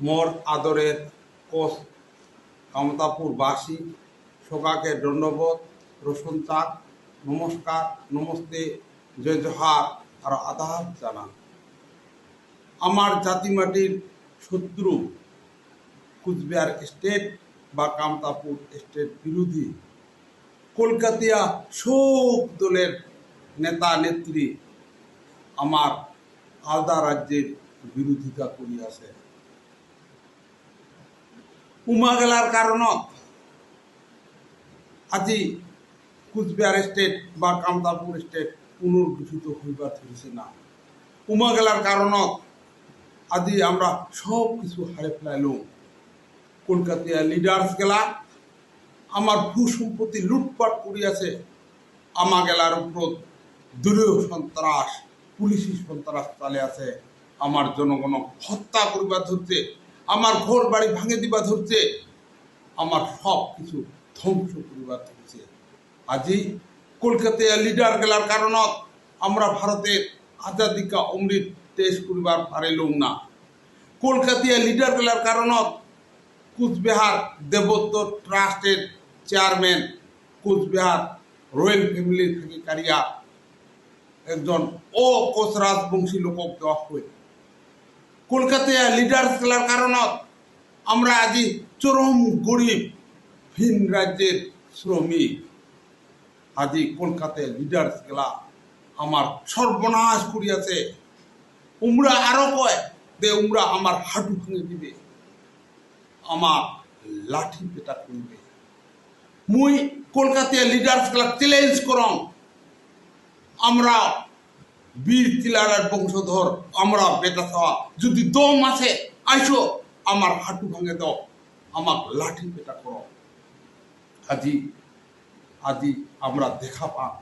মোর আদরের কোষ কামতাপুরবাসী সকাকে দণ্ডবোধ রসুন চাক নমস্কার, নমস্তে, জয় জহার, আর আদাব জানান। আমার জাতিমাটির শত্রু কুচবিহার স্টেট বা কামতাপুর স্টেট বিরোধী কলকাতিয়া শোক দলের নেতা, নেত্রী আমার আলাদা রাজ্যের বিরোধিতা করিয়াছে। উমা গেলার কারণত আজি কুচবিহার স্টেট বা কামতাপুর স্টেট পুনর্গঠিত হইবার ধরিছে না। উমা গেলার কারণত আজি আমরা সব কিছু হারে ফেলাইলাম কলকাতিয়া লিডার্স গেলা, আমার ভূ সম্পত্তি লুটপাট করিয়াছে আমা গেলার উপর দলীয় সন্ত্রাস, পুলিশি সন্ত্রাস চালে আছে, আমার জনগণ হত্যা করিবার ধরছে আমার ঘর বাড়ি ভাঙে দিবা ধরছে, আমার সব কিছু ধ্বংস করিবার ধরছে। আজি কলকাতায় লিডার গেলার কারণত আমরা ভারতের আজাদিকা অমৃত টেস্ট করিবার পারিলাম না। কলকাতায় লিডার গেলার কারণত কুচবিহার দেবত্ব ট্রাস্টের চেয়ারম্যান কুচবিহার রয়্যাল ফ্যামিলির থেকে কারিয়া একজন ও কোচ রাজবংশী লোকক দেওয়া হয় কলকাতায় লিডার খেলার কারণত আমরা আজি চরম গরিব, ভিন রাজ্যের শ্রমিক। আজি কলকাতায় লিডার খেলা আমার সর্বনাশ করিয়াছে। উমরা আরও কয় যে উমরা আমার হাঁটু ভেঙে দিবে, আমার লাঠি পেটা করবে মুই কলকাতায় লিডার্স ক্লাব চ্যালেঞ্জ করম। আমরা বীর তিলারের বংশধর আমরা বেটা খাওয়া যদি দম আছে, আইসো, আমার হাঁটু ভাঙে দাও, আমার লাঠি পেটা করো। আজি আজি আমরা দেখা পাম।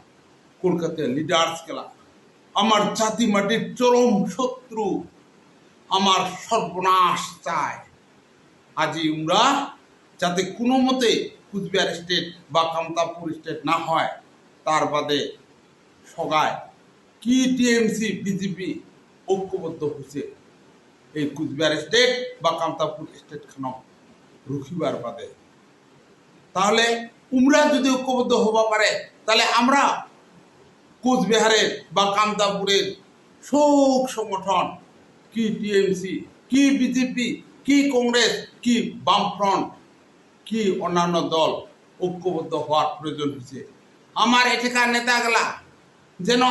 কলকাতায় লিডার্স খেলা আমার জাতি মাটির চরম শত্রু, আমার সর্বনাশ চায়। আজি আমরা যাতে কোনো মতে কুচবিহার স্টেট বা কামতাপুর স্টেট না হয়, তার বাদে সগায় কি টিএমসি, বিজেপি ঐক্যবদ্ধ হয়েছে এই কুচবিহার স্টেট বা কামতাপুর স্টেট খান রুখিবার বাদে তাহলে উমরা যদি ঐক্যবদ্ধ হবা পারে তাহলে আমরা কোচবিহারের বা কামতাপুরের শোক সংগঠন, কি টিএমসি, কি বিজেপি, কি কংগ্রেস, কি বামফ্রন্ট, কি অন্যান্য দল ঐক্যবদ্ধ হওয়ার প্রয়োজন হয়েছে আমার এখানকার নেতাগুলা যেন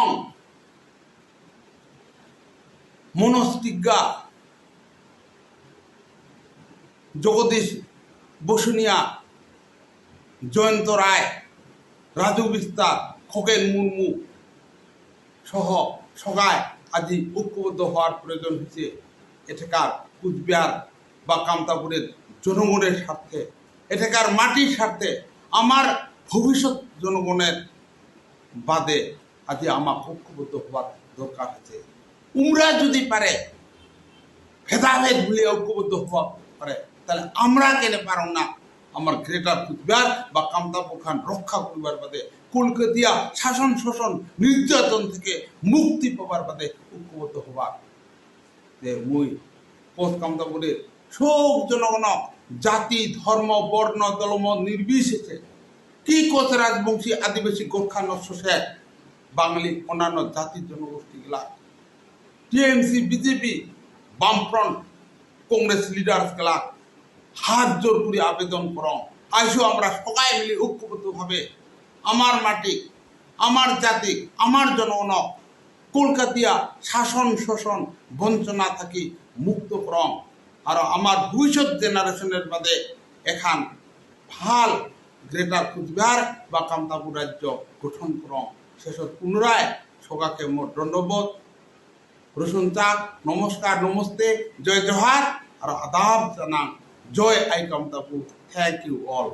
মনস্তিজ্ঞা। জগদীশ বসুনিয়া, জয়ন্ত রায়, রাজু বিস্তার, খগেন মুর্মু সহ সগায় আজি ঐক্যবদ্ধ হওয়ার প্রয়োজন হয়েছে এটাকার কুচবিহার বা কামতাপুরের জনগণের স্বার্থে। এটাকার মাটির স্বার্থে আমার ভবিষ্যৎ জনগণের বাদে আজি আমার ঐক্যবদ্ধ হওয়ার দরকার আছে উমরা যদি পারে, ভেদাভেদ ভুলে ঐক্যবদ্ধ হওয়া পারে, তাহলে আমরা কেন পারো না? আমার গ্রেটার কুচবিহার বা কামতাপুর খান রক্ষা করিবার বাদে, কলকাতিয়া শাসন শোষণ নির্যাতন থেকে মুক্তি পাবার বাদে ঐক্যবদ্ধ হবার যে মুই পোস্ট কামতাপুরের সব জনগণ, জাতি, ধর্ম, বর্ণ দলম নির্বিশেষে কি কোচ রাজবংশী আদিবাসী গোর্খা নস্য বাঙালি অন্যান্য জাতি জনগোষ্ঠীগুলা টিএমসি, বিজেপি, বামফ্রন্ট, কংগ্রেস লিডার্সগুলা হাত জোর করে আবেদন করম আইসো আমরা সবাই মিলে ঐক্যবদ্ধভাবে আমার মাটি, আমার জাতি, আমার জনগণ কলকাতিয়া শাসন শোষণ বঞ্চনা থাকি মুক্ত করম আর আমার ভবিষ্যৎ জেনারেশনের বাদে এখান ভালো গ্রেটার কুচবিহার বা কামতাপুর রাজ্য গঠন করম শেষত পুনরায় সগাকে মোট দণ্ডবোধ রসুন চাক নমস্কার, নমস্তে, জয় জহার, আর আদাব জানান। জয় আই কামতাপুর। Thank you all